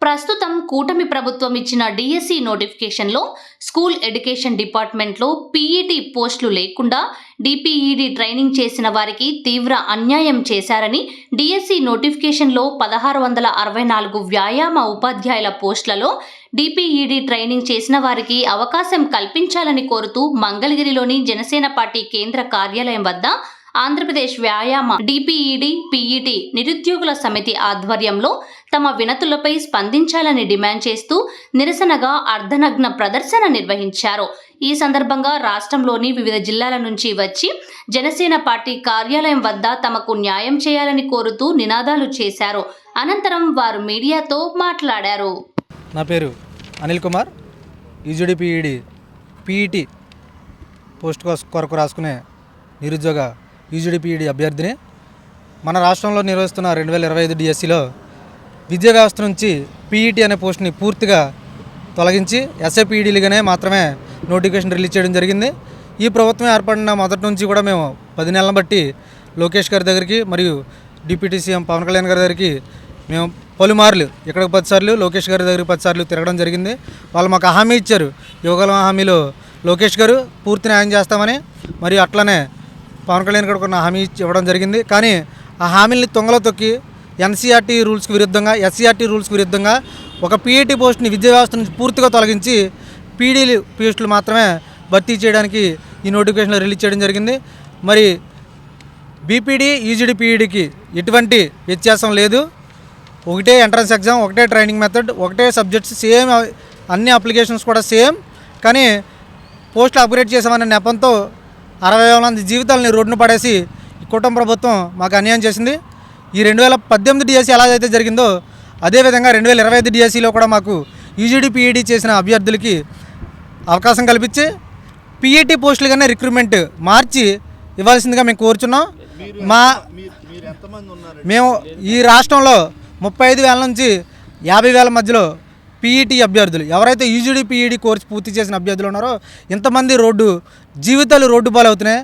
ప్రస్తుతం కూటమి ప్రభుత్వం ఇచ్చిన డిఎస్సి నోటిఫికేషన్లో స్కూల్ ఎడ్యుకేషన్ డిపార్ట్మెంట్లో పీఈటీ పోస్టులు లేకుండా డిపిఈడి ట్రైనింగ్ చేసిన వారికి తీవ్ర అన్యాయం చేశారని డిఎస్సి నోటిఫికేషన్లో పదహారు వందల అరవై నాలుగు వ్యాయామ ఉపాధ్యాయుల పోస్టులలో డిపిఈడి ట్రైనింగ్ చేసిన వారికి అవకాశం కల్పించాలని కోరుతూ మంగళగిరిలోని జనసేన పార్టీ కేంద్ర కార్యాలయం వద్ద ఆంధ్రప్రదేశ్ వ్యాయామ డిపిఈడి పీఈటీ నిరుద్యోగుల సమితి ఆధ్వర్యంలో తమ వినతులపై స్పందించాలని డిమాండ్ చేస్తూ నిరసనగా అర్ధనగ్న ప్రదర్శన నిర్వహించారు. ఈ సందర్భంగా రాష్ట్రంలోని వివిధ జిల్లాల నుంచి వచ్చి జనసేన పార్టీ కార్యాలయం వద్ద తమకు న్యాయం చేయాలని కోరుతూ నినాదాలు చేశారు. అనంతరం వారు మీడియాతో మాట్లాడారు. నా పేరు అనిల్ కుమార్. పోస్ట్ కొరకు రాసుకునే నిరుద్యోగ యూజీడీపీఈడి అభ్యర్థిని మన రాష్ట్రంలో నిర్వహిస్తున్న రెండు వేల ఇరవై ఐదు డిఎస్సిలో విద్యా వ్యవస్థ నుంచి పీఈటీ అనే పోస్ట్ని పూర్తిగా తొలగించి ఎస్ఏపీఈడీలుగానే మాత్రమే నోటిఫికేషన్ రిలీజ్ చేయడం జరిగింది. ఈ ప్రభుత్వం ఏర్పడిన మొదటి నుంచి కూడా మేము పది నెలలను బట్టి లోకేష్ గారి దగ్గరికి మరియు డిప్యూటీ సీఎం పవన్ కళ్యాణ్ గారి దగ్గరికి మేము పలుమార్లు ఇక్కడికి పదిసార్లు లోకేష్ గారి దగ్గరికి పదిసార్లు తిరగడం జరిగింది. వాళ్ళు మాకు హామీ ఇచ్చారు. యోగాల హామీలో లోకేష్ గారు పూర్తి న్యాయం చేస్తామని మరియు అట్లనే పవన్ కళ్యాణ్ గారు కొన్ని హామీ ఇవ్వడం జరిగింది. కానీ ఆ హామీల్ని తొంగలో తొక్కి ఎన్సీఆర్టీ రూల్స్కి విరుద్ధంగా ఎస్సీఆర్టీ రూల్స్కి విరుద్ధంగా ఒక పీఈటీ పోస్ట్ని విద్యా వ్యవస్థ నుంచి పూర్తిగా తొలగించి పీడీలు పోస్టులు మాత్రమే భర్తీ చేయడానికి ఈ నోటిఫికేషన్లో రిలీజ్ చేయడం జరిగింది. మరి బీపీడీ ఈజీడీ పీఈడీకి ఎటువంటి వ్యత్యాసం లేదు. ఒకటే ఎంట్రన్స్ ఎగ్జామ్ ఒకటే ట్రైనింగ్ మెథడ్ ఒకటే సబ్జెక్ట్స్ సేమ్ అన్ని అప్లికేషన్స్ కూడా సేమ్. కానీ పోస్టులు అప్గ్రేడ్ చేసామనే నెపంతో అరవై వేల మంది జీవితాలని రోడ్ను పడేసి కుటుంబ ప్రభుత్వం మాకు అన్యాయం చేసింది. ఈ రెండు వేల పద్దెనిమిది డిఎస్సీ ఎలాగైతే జరిగిందో అదేవిధంగా రెండు వేల ఇరవై ఐదు డిఎస్సీలో కూడా మాకు యూజీడీ పీఈడీ చేసిన అభ్యర్థులకి అవకాశం కల్పించి పీఈటీ పోస్టులుగానే రిక్రూట్మెంట్ మార్చి ఇవ్వాల్సిందిగా మేము కోరుచున్నాం. మా మేము ఈ రాష్ట్రంలో ముప్పై ఐదు వేల నుంచి యాభై వేల మధ్యలో పీఈటీ అభ్యర్థులు. ఎవరైతే యూజీడీ పీఈడీ కోర్సు పూర్తి చేసిన అభ్యర్థులు ఉన్నారో ఇంతమంది రోడ్డు జీవితాలు రోడ్డు పాలవుతున్నాయి.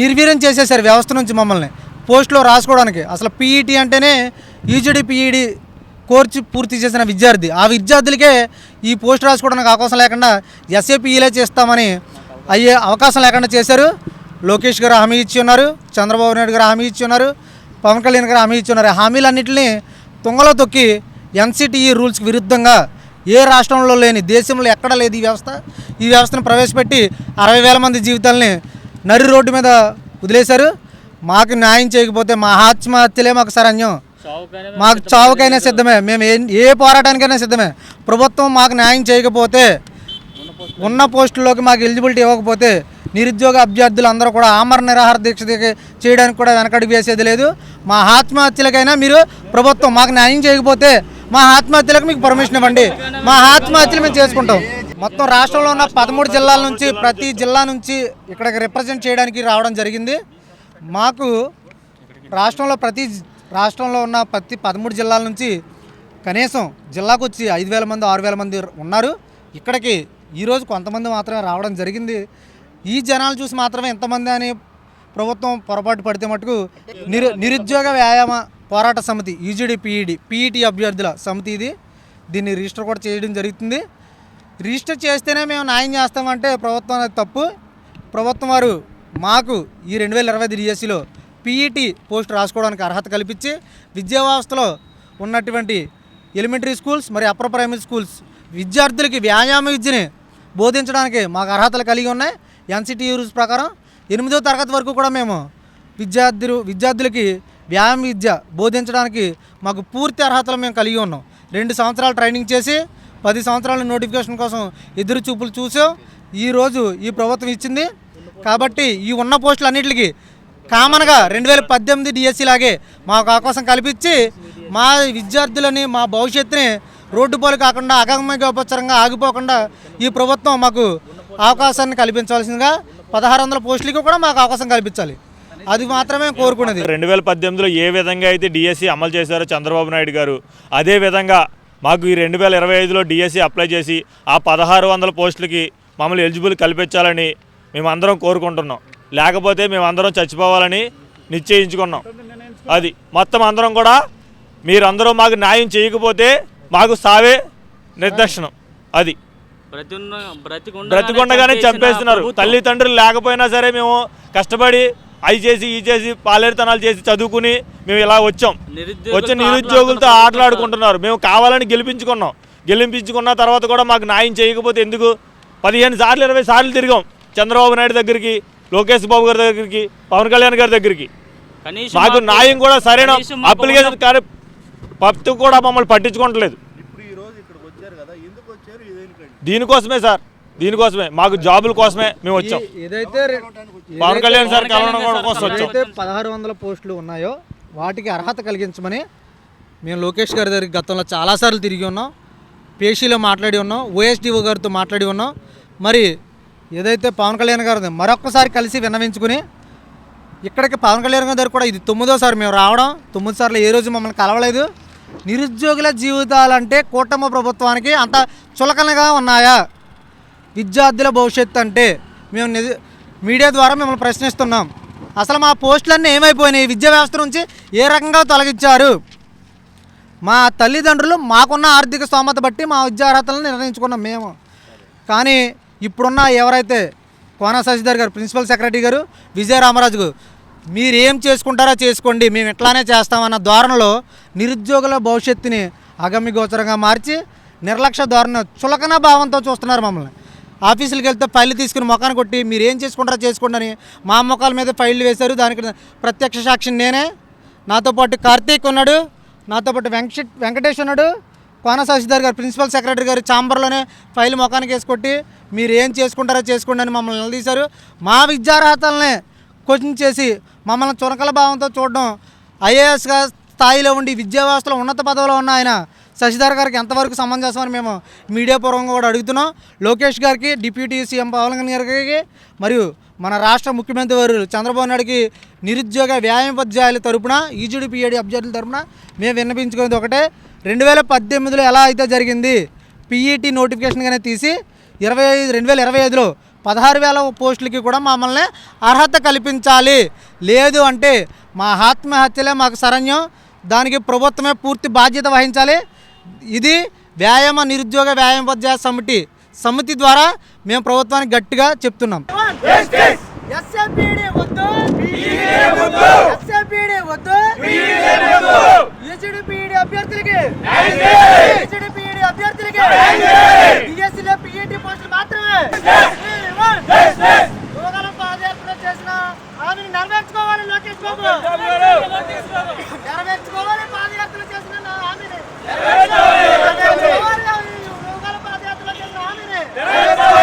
నిర్వీర్యం చేసేసారు వ్యవస్థ నుంచి మమ్మల్ని. పోస్టులో రాసుకోవడానికి. అసలు పీఈటీ అంటేనే యూజీడీ పీఈడీ కోర్సు పూర్తి చేసిన విద్యార్థి. ఆ విద్యార్థులకే ఈ పోస్ట్ రాసుకోవడానికి అవకాశం లేకుండా ఎస్ఏపీఈలే చేస్తామని అయ్యే అవకాశం లేకుండా చేశారు. లోకేష్ గారు హామీ ఇచ్చి ఉన్నారు. చంద్రబాబు నాయుడు గారు హామీ ఇచ్చి ఉన్నారు. పవన్ కళ్యాణ్ గారు హామీ ఇచ్చి ఉన్నారు. హామీలన్నింటినీ తుంగలో తొక్కి ఎన్సిటిఈ రూల్స్కి విరుద్ధంగా ఏ రాష్ట్రంలో లేని దేశంలో ఎక్కడ లేదు ఈ వ్యవస్థ. ఈ వ్యవస్థను ప్రవేశపెట్టి అరవై వేల మంది జీవితాలని నరి రోడ్డు మీద వదిలేశారు. మాకు న్యాయం చేయకపోతే మా ఆత్మహత్యలే మాకు సరణ్యం. మాకు చావుకైనా సిద్ధమే. మేము ఏ ఏ పోరాటానికైనా సిద్ధమే. ప్రభుత్వం మాకు న్యాయం చేయకపోతే ఉన్న పోస్టుల్లోకి మాకు ఎలిజిబిలిటీ ఇవ్వకపోతే నిరుద్యోగ అభ్యర్థులు అందరూ కూడా ఆమర నిరాహార దీక్ష చేయడానికి కూడా వెనకడుగు వేసేది లేదు. మా ఆత్మహత్యలకైనా మీరు ప్రభుత్వం మాకు న్యాయం చేయకపోతే మా ఆత్మహత్యలకు మీకు పర్మిషన్ ఇవ్వండి. మా ఆత్మహత్యలు మేము చేసుకుంటాం. మొత్తం రాష్ట్రంలో ఉన్న పదమూడు జిల్లాల నుంచి ప్రతి జిల్లా నుంచి ఇక్కడికి రిప్రజెంట్ చేయడానికి రావడం జరిగింది. మాకు రాష్ట్రంలో ప్రతి రాష్ట్రంలో ఉన్న ప్రతి పదమూడు జిల్లాల నుంచి కనీసం జిల్లాకు వచ్చి ఐదు వేల మంది ఆరు వేల మంది ఉన్నారు. ఇక్కడికి ఈరోజు కొంతమంది మాత్రమే రావడం జరిగింది. ఈ జనాలు చూసి మాత్రమే ఎంతమంది అని ప్రభుత్వం పొరపాటు పడితే మటుకు నిరు నిరుద్యోగ వ్యాయామ పోరాట సమితి యూజీడీ పీఈడి పీఈటీ అభ్యర్థుల సమితి ఇది. దీన్ని రిజిస్టర్ కూడా చేయడం జరుగుతుంది. రిజిస్టర్ చేస్తేనే మేము న్యాయం చేస్తామంటే ప్రభుత్వం అనేది తప్పు. ప్రభుత్వం వారు మాకు ఈ రెండు వేల ఇరవై ఐదు డిఎస్సిలో పీఈటీ పోస్ట్ రాసుకోవడానికి అర్హత కల్పించి విద్యా వ్యవస్థలో ఉన్నటువంటి ఎలిమెంటరీ స్కూల్స్ మరియు అప్పర్ ప్రైమరీ స్కూల్స్ విద్యార్థులకి వ్యాయామ విద్యని బోధించడానికి మాకు అర్హతలు కలిగి ఉన్నాయి. ఎన్సిటీ రూల్స్ ప్రకారం ఎనిమిదో తరగతి వరకు కూడా మేము విద్యార్థులు విద్యార్థులకి వ్యాయామ విద్య బోధించడానికి మాకు పూర్తి అర్హతలు మేము కలిగి ఉన్నాం. రెండు సంవత్సరాలు ట్రైనింగ్ చేసి పది సంవత్సరాల నోటిఫికేషన్ కోసం ఎదురు చూపులు చూసాం. ఈరోజు ఈ ప్రభుత్వం ఇచ్చింది. కాబట్టి ఈ ఉన్న పోస్టులు అన్నిటికీ కామన్గా రెండు వేల పద్దెనిమిది డిఎస్సి లాగే మాకు అవకాశం కల్పించి మా విద్యార్థులని మా భవిష్యత్తుని రోడ్డు పోలు కాకుండా అగమ్యగోపచరంగా ఆగిపోకుండా ఈ ప్రభుత్వం మాకు అవకాశాన్ని కల్పించాల్సిందిగా పదహారు వందల పోస్టులకి కూడా మాకు అవకాశం కల్పించాలి. అది మాత్రమే కోరుకునేది రెండు వేల పద్దెనిమిదిలో ఏ విధంగా అయితే డిఎస్సి అమలు చేశారో చంద్రబాబు నాయుడు గారు అదే విధంగా మాకు ఈ రెండు వేల ఇరవై ఐదులో డిఎస్సి అప్లై చేసి ఆ పదహారు వందల పోస్టులకి మమ్మల్ని ఎలిజిబుల్ కల్పించాలని మేమందరం కోరుకుంటున్నాం. లేకపోతే మేమందరం చచ్చిపోవాలని నిశ్చయించుకున్నాం. అది మొత్తం అందరం కూడా మీరందరూ మాకు న్యాయం చేయకపోతే మాకు సావే నిర్దర్శనం. అది. బ్రతికుండగానే చంపేస్తున్నారు. తల్లిదండ్రులు లేకపోయినా సరే మేము కష్టపడి అవి చేసి ఈ చేసి పాలేరుతనాలు చేసి చదువుకుని మేము ఇలా వచ్చాం. నిరుద్యోగులతో వచ్చే నిరుద్యోగులతో ఆటలాడుకుంటున్నారు. మేము కావాలని గెలిపించుకున్నాం. గెలిపించుకున్న తర్వాత కూడా మాకు న్యాయం చేయకపోతే ఎందుకు? పదిహేను సార్లు ఇరవై సార్లు తిరిగాం. చంద్రబాబు నాయుడు దగ్గరికి లోకేష్ బాబు గారి దగ్గరికి పవన్ కళ్యాణ్ గారి దగ్గరికి. మాకు న్యాయం కూడా సరైన అప్లికేషన్ కానీ పత్తు కూడా మమ్మల్ని పట్టించుకోవట్లేదు. దీనికోసమే సార్. దీనికోసమే మాకు జాబుల కోసమే మేము వచ్చాం. ఏదైతే పవన్ కళ్యాణ్ సార్ కలవడం కోసం వచ్చాం పదహారు వందల పోస్టులు ఉన్నాయో వాటికి అర్హత కలిగించమని మేము లోకేష్ గారి దగ్గరికి గతంలో చాలాసార్లు తిరిగి ఉన్నాం. పేషీలో మాట్లాడి ఉన్నాం ఓఎస్డిఓ గారితో మాట్లాడి ఉన్నాం. మరి ఏదైతే పవన్ కళ్యాణ్ గారు మరొక్కసారి కలిసి విన్నవించుకుని ఇక్కడికి పవన్ కళ్యాణ్ గారి దగ్గర కూడా ఇది తొమ్మిదోసారి మేము రావడం తొమ్మిది సార్లు ఏ రోజు మమ్మల్ని కలవలేదు. నిరుద్యోగుల జీవితాలంటే కూటమి ప్రభుత్వానికి అంత చులకనగా ఉన్నాయా? విద్యార్థుల భవిష్యత్తు అంటే మేము మీడియా ద్వారా మిమ్మల్ని ప్రశ్నిస్తున్నాం. అసలు మా పోస్టులన్నీ ఏమైపోయినాయి? విద్యా వ్యవస్థ నుంచి ఏ రకంగా తొలగించారు? మా తల్లిదండ్రులు మాకున్న ఆర్థిక స్తోమత బట్టి మా విద్యార్హతలను నిర్ణయించుకున్నాం మేము. కానీ ఇప్పుడున్న ఎవరైతే కోన శశిధర్ గారు ప్రిన్సిపల్ సెక్రటరీ గారు విజయ రామరాజు గారు మీరు ఏం చేసుకుంటారో చేసుకోండి మేము ఇట్లానే చేస్తామన్న ధోరణిలో నిరుద్యోగుల భవిష్యత్తుని అగమ్యగోచరంగా మార్చి నిర్లక్ష్య ధోరణి చులకన భావంతో చూస్తున్నారు మమ్మల్ని. ఆఫీసులకు వెళ్తే ఫైల్ తీసుకుని మొఖాన్ని కొట్టి మీరు ఏం చేసుకుంటారో చేసుకోండి అని మా ముఖాల మీద ఫైళ్ళు వేశారు. దానికి ప్రత్యక్ష సాక్షిని నేనే. నాతో పాటు కార్తీక్ ఉన్నాడు. నాతో పాటు వెంకట వెంకటేష్ ఉన్నాడు. కోన శశిధర్ గారు ప్రిన్సిపల్ సెక్రటరీ గారు ఛాంబర్లోనే ఫైల్ మొఖానికి వేసుకొట్టి మీరు ఏం చేసుకుంటారో చేసుకోండి అని మమ్మల్ని నిలదీశారు. మా విద్యార్హతలనే క్వశ్చన్ చేసి మమ్మల్ని చురకల భావంతో చూడడం ఐఏఎస్గా స్థాయిలో ఉండి విద్యా వ్యవస్థలో ఉన్నత పదవిలో ఉన్న ఆయన శశిధర్ గారికి ఎంతవరకు సమంజసమని మేము మీడియా పూర్వంగా కూడా అడుగుతున్నాం. లోకేష్ గారికి డిప్యూటీ సీఎం పవన్ కళ్యాణ్ గారికి మరియు మన రాష్ట్ర ముఖ్యమంత్రి వారు చంద్రబాబు నాయుడికి నిరుద్యోగ వ్యాయామోపాధ్యాయుల తరపున ఈజీడీపీఏడి అభ్యర్థుల తరపున మేము విన్నపించుకునేది ఒకటే. రెండు వేల పద్దెనిమిదిలో ఎలా అయితే జరిగింది పీఈటీ నోటిఫికేషన్గానే తీసి ఇరవై ఐదు రెండు వేల ఇరవై ఐదులో పదహారు వేల పోస్టులకి కూడా మమ్మల్ని అర్హత కల్పించాలి. లేదు అంటే మా ఆత్మహత్యలే మాకు శరణ్యం. దానికి ప్రభుత్వమే పూర్తి బాధ్యత వహించాలి. ఇది వ్యాయామ నిరుద్యోగ వ్యాయామ పద్యాస సమితి సమితి ద్వారా మేము ప్రభుత్వానికి గట్టిగా చెప్తున్నాం. నెరవేర్చుకోవాలి లోకేష్ బాబు. నెరవేర్చుకోవాలి పాదయాత్ర చేసిన జై జై